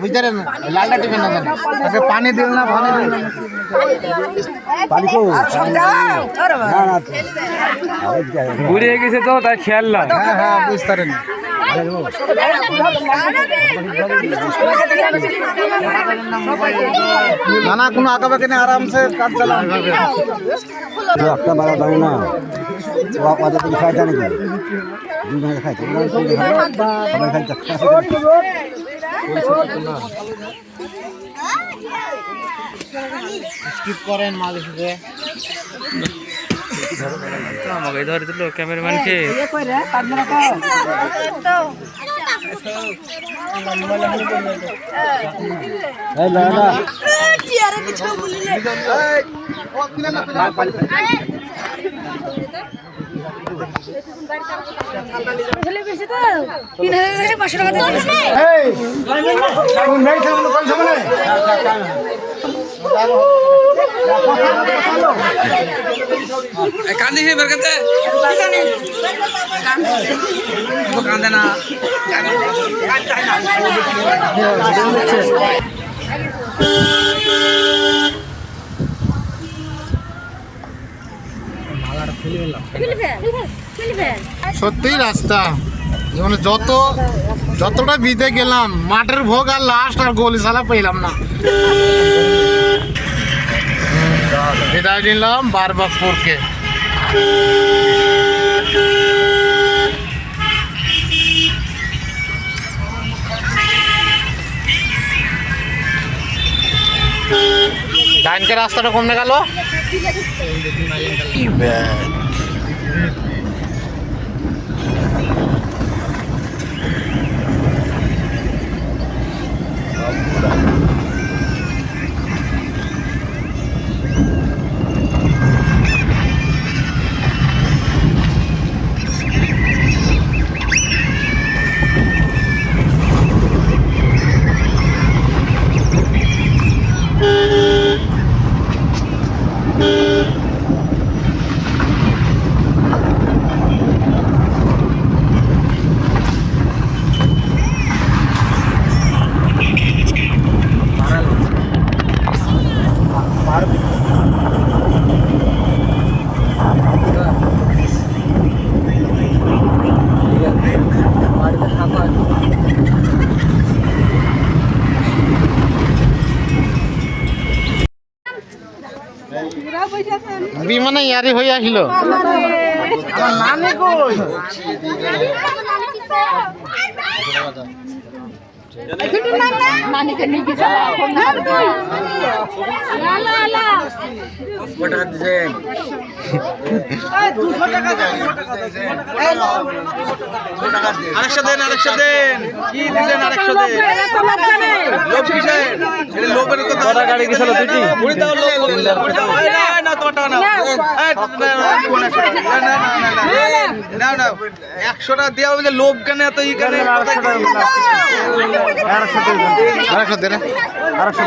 বুঝতে পারেন লালটা আচ্ছা, পানি দিল না পানি দিল পানি হয়ে গেছে তো তাই খেয়াল না হ্যাঁ হ্যাঁ বুঝতে পারেন। কোনো আঁকা নেই আরামসে কাজ চালান একটা বাড়া দাও না। নাকি? স্কিপ করেন মাঝে সাথে আমাকে ধরে দিল ক্যামেরাম্যানকে কান্দি সে বেরকাতে? কান্দে না। কান্দে সত্যিই রাস্তা। মানে যত, যতটা বিদে গেলাম, মাঠের ভোগ আর লাস্ট আর গোলি সালা পেলাম না। বিদায় নিলাম বারবাকপুরকে। ডাইনকে রাস্তাটা কমে গেল। Ibad. Ibad. বিমানে ইয়ারি হয়ে আসিল। নানিকে আরেকশো দেন আরেকশো দেন কি দিছেন আরেকশো দেন লোভ কিসের লোভের তো দাদা গাড়ি গেছিল দাও লোভ না না না না একশোটা দেওয়া হবে লোভ কেন এত ই কেন আরেকশো দেন আরেকশো দেন আরেকশো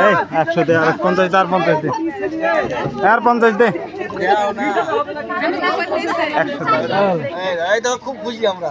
এই একশো দে আর পঞ্চাশ আর পঞ্চাশ দে। আর পঞ্চাশ দে। একশো দে। এই, এই তো খুব খুশি আমরা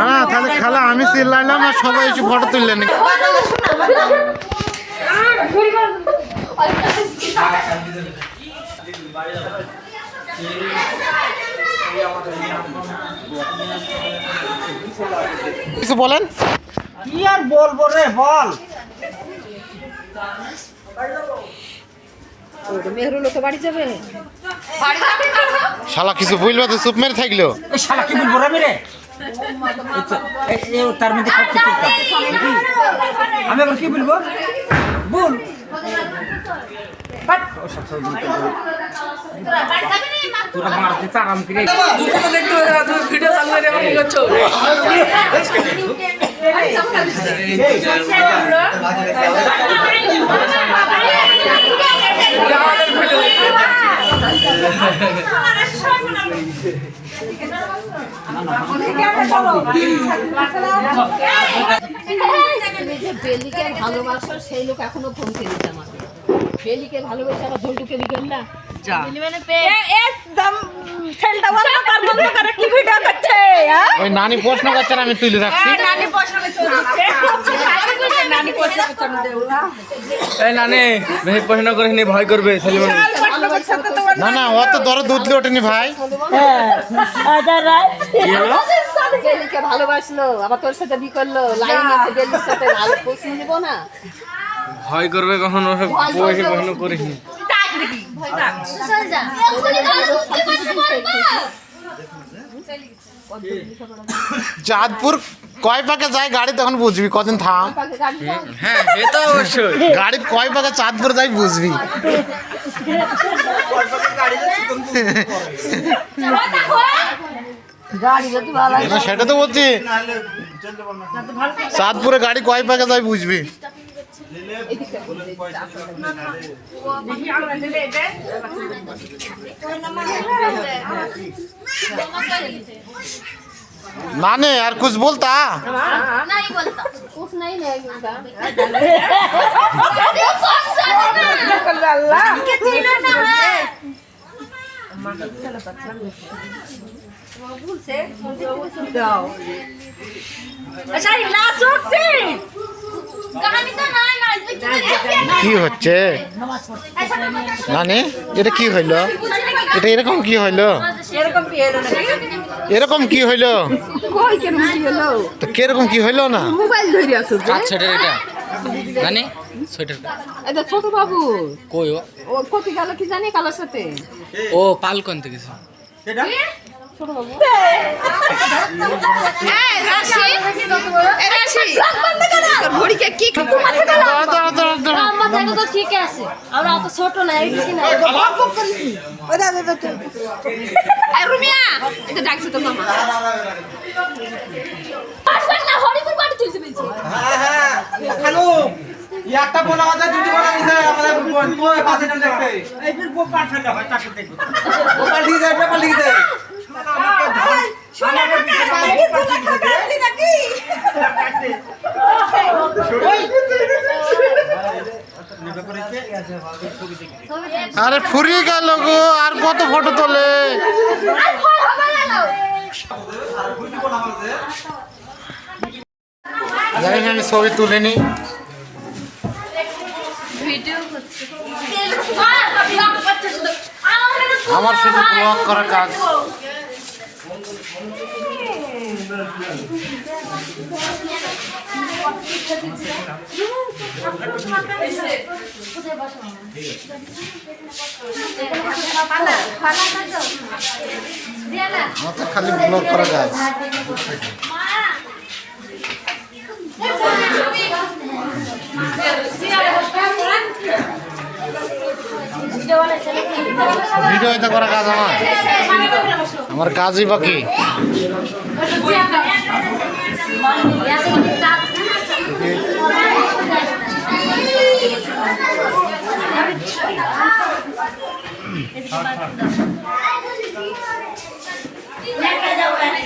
আমার তাহলে খালা আমি চিল্লাইলাম আর সবাই এসে ফটো তুললেন কিছু বলেন? কি আর বলব রে বল। মেহরুল তো বাড়ি যাবে? শালা কিছু বলবা তো চুপ মেরে থাকল। শালা কি বলব রে মেরে তার মধ্যে আমি আবার কি বলব? বল। তোরা মারতে চারাম করে ভিডিও বেলিকে ভালোবাসো সেই লোক এখনও ফোন করেছে আমাকে বেলিকে ভালোবেসে আবার ঝন্টুকে দিবেন না যা। ওই নানি প্রশ্ন করছেন আমি তুলে রাখছি। এই নানি বেশি প্রশ্ন করে নি ভয় করবে না না অত দরে দুধলে ওঠেনি ভাই। বেলিকে ভালোবাসলো আবার তোর সাথে বি করল লাইন আছে বেলির সাথে ভালো প্রশ্ন নিবো না। ভয় করবে কখনো বসে প্রশ্ন করিস চাঁদপুর কয় পাকে যায় গাড়ি তখন বুঝবি কদিন থাম। হ্যাঁ সে তো অবশ্যই গাড়ি কয় পাকে চাঁদপুর যাই বুঝবি সেটা তো বলছি চাঁদপুরে গাড়ি কয় পাকে যায় বুঝবি ना ने यार कुछ बोलता कुछ नहीं लगेगा কি? হচ্ছে? নানি এটা কি হইল? এটা এরকম কি হইল? এরকম কি হইল কই কি হলো তো কীরকম কি হইল না? মোবাইল ধরে আসো কাজ এটা জানি সোয়েটারটা এটা ছোট বাবু। কই ও? কপি গেল কি জানি কালার সাথে? ও পাল কোন থেকে তো ঠিক আছে। আমরা অত ছোট না এই কি না। রুমিয়া এটা ডাকছে তো মামা। হরিপুর বাড়ি তুলছে বলছি হ্যালো একটা বলা আছে দুটি বলা আছে আমাদের বই পাশে দেখতে। এই ফির বো হয় তাকে দেখো ও পাল্টি যায় এটা যায়। আরে ফুরিয়ে গেল গো আর কত ফটো তোলে? জানি আমি ছবি তুলে নি আমার শুধু ব্লগ করার কাজ। তো খালি ব্লগ করার কাজ ভিডিও করার কাজ আমার আমার কাজই বাকি। দেখা